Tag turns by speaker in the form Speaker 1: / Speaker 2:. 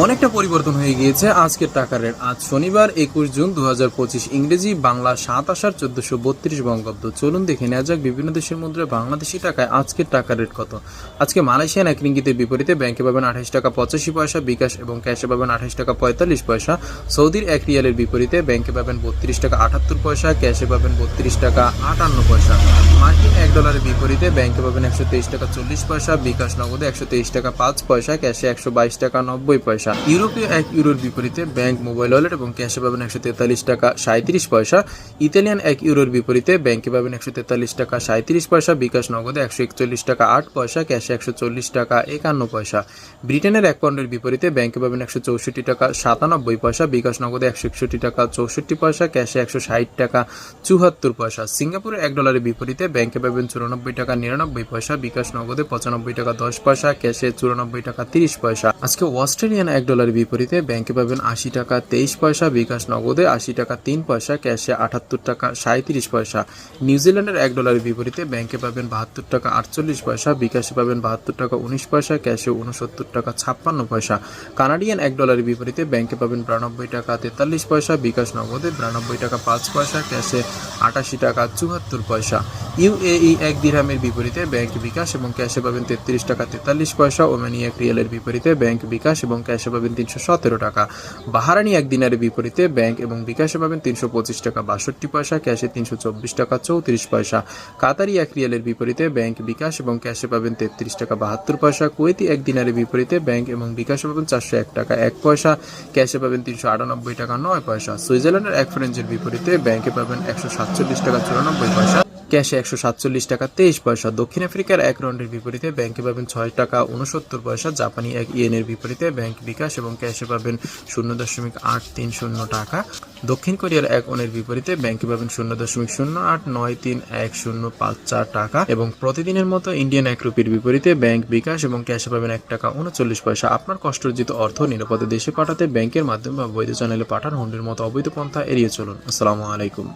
Speaker 1: অনেকটা পরিবর্তন হয়ে গিয়েছে আজকের টাকার রেট আজ শনিবার একুশ জুন দু হাজার পঁচিশ ইংরেজি বাংলা সাত আষাঢ় চোদ্দশো বত্রিশ বঙ্গাব্দ। চলুন দেখে নেওয়া যাক বিভিন্ন দেশের মুদ্রায় বাংলাদেশি টাকায় আজকের টাকার রেট কত। আজকে মালয়েশিয়ান এক রিঙ্গিতের বিপরীতে ব্যাংকে পাবেন আঠাশ টাকা পঁচাশি পয়সা, বিকাশ এবং ক্যাশে পাবেন আঠাশ টাকা পঁয়তাল্লিশ পয়সা। সৌদির এক রিয়ালের বিপরীতে ব্যাংকে পাবেন বত্রিশ টাকা আটাত্তর পয়সা, ক্যাশে পাবেন বত্রিশ টাকা আটান্ন পয়সা। মার্কিন এক ডলারের বিপরীতে ব্যাংকে পাবেন একশো তেইশ টাকা চল্লিশ পয়সা, বিকাশ নগদে একশো তেইশ টাকা পাঁচ পয়সা, ক্যাশে একশো বাইশ টাকা নব্বই পয়সা। ইউরোপীয় এক ইউরোর বিপরীতে ব্যাংক, মোবাইল ওয়ালেট এবং ক্যাশে পাবেন একশো তেতাল্লিশ টাকা সাঁত্রিশ পয়সা। ইতালিয়ান এক ইউরোর বিপরীতে ব্যাংকে পাবেন একশো তেতাল্লিশ টাকা সাঁত্রিশ পয়সা, বিকাশ নগদে একশো একচল্লিশ টাকা আট পয়সা, ক্যাশে একশো চল্লিশ টাকা একান্ন পয়সা। ব্রিটেনের এক পন্ডের বিপরীতে ব্যাংকে পাবেন একশো চৌষট্টি টাকা সাতানব্বই পয়সা, বিকাশ নগদে একশো একষট্টি টাকা চৌষট্টি পয়সা, ক্যাশে একশো ষাট টাকা চুহাত্তর পয়সা। সিঙ্গাপুরের এক ডলারের বিপরীতে ব্যাংকে পাবেন চুরানব্বই টাকা নিরানব্বই পয়সা, বিকাশ নগদে পঁচানব্বই টাকা দশ পয়সা, ক্যাশে চুরানব্বই টাকা তিরিশ পয়সা। আজকে অস্ট্রেলিয়ান এক ডলারের বিপরীতে ব্যাংকে পাবেন আশি টাকা তেইশ পয়সা, বিকাশ নগদে আশি টাকা তিন পয়সা ক্যাশে আটাত্তর টাকা সাঁত্রিশ পয়সা। নিউজিল্যান্ডের এক ডলারের বিপরীতে ব্যাংকে পাবেন বাহাত্তর টাকা আটচল্লিশ পয়সা, বিকাশে পাবেন বাহাত্তর টাকা উনিশ পয়সা ক্যাশে উনসত্তর টাকা ছাপ্পান্ন পয়সা। কানাডিয়ান এক ডলারের বিপরীতে ব্যাংকে পাবেন বিরানব্বই টাকা তেতাল্লিশ পয়সা, বিকাশ নগদে বিরানব্বই টাকা পাঁচ পয়সা ক্যাশে আটাশি টাকা চুয়াত্তর পয়সা। ইউএই এক দিরহামের বিপরীতে ব্যাংক বিকাশ এবং ক্যাশে পাবেন তেত্রিশ টাকা তেতাল্লিশ পয়সা ওমানি এক বিপরীতে ব্যাংক বিকাশ এবং ক্যাশে পাবেন তিনশো সতেরো টাকা। বাহারানি এক বিপরীতে ব্যাংক এবং বিকাশে পাবেন তিনশো পঁচিশ টাকা বাষট্টি পয়সা, ক্যাশে তিনশো চব্বিশ টাকা চৌত্রিশ পয়সা। কাতারি এক রিয়ালের বিপরীতে ব্যাংক, বিকাশ এবং ক্যাশে পাবেন তেত্রিশ টাকা বাহাত্তর পয়সা। কুয়েতি এক দিনারের বিপরীতে ব্যাংক এবং বিকাশে পাবেন চারশো এক টাকা এক পয়সা। ক্যাশে পাবেন তিনশো আটানব্বই টাকা নয় পয়সা। সুইজারল্যান্ডের এক ফ্রেঞ্চের বিপরীতে ব্যাংকে পাবেন একশো সাতচল্লিশ টাকা চুরানব্বই পয়সা। ক্যাশে একশো সাতচল্লিশ টাকা, তেইশ পয়সা। দক্ষিণ আফ্রিকার এক রাউন্ডের বিপরীতে ব্যাংকে পাবেন ছয় টাকা উনসত্তর পয়সা। জাপানি এক ইয়েনের বিপরীতে ব্যাংক বিকাশ এবং ক্যাশে পাবেন শূন্য দশমিক আট তিন শূন্য টাকা। দক্ষিণ কোরিয়ার এক ওনের বিপরীতে ব্যাংকে পাবেন শূন্য দশমিক শূন্য আট নয় তিন এক শূন্য পাঁচ চার টাকা এবং প্রতিদিনের মতো ইন্ডিয়ান এক রুপির বিপরীতে ব্যাংক বিকাশ এবং ক্যাশে পাবেন এক টাকা উনচল্লিশ পয়সা। আপনার কষ্টার্জিত অর্থ নিরাপদে দেশে পাঠাতে ব্যাংকের মাধ্যমে বা বৈধ চ্যানেলে পাঠান। হুন্ডির মতো অবৈধ পন্থা এড়িয়ে চলুন। আসসালামু আলাইকুম।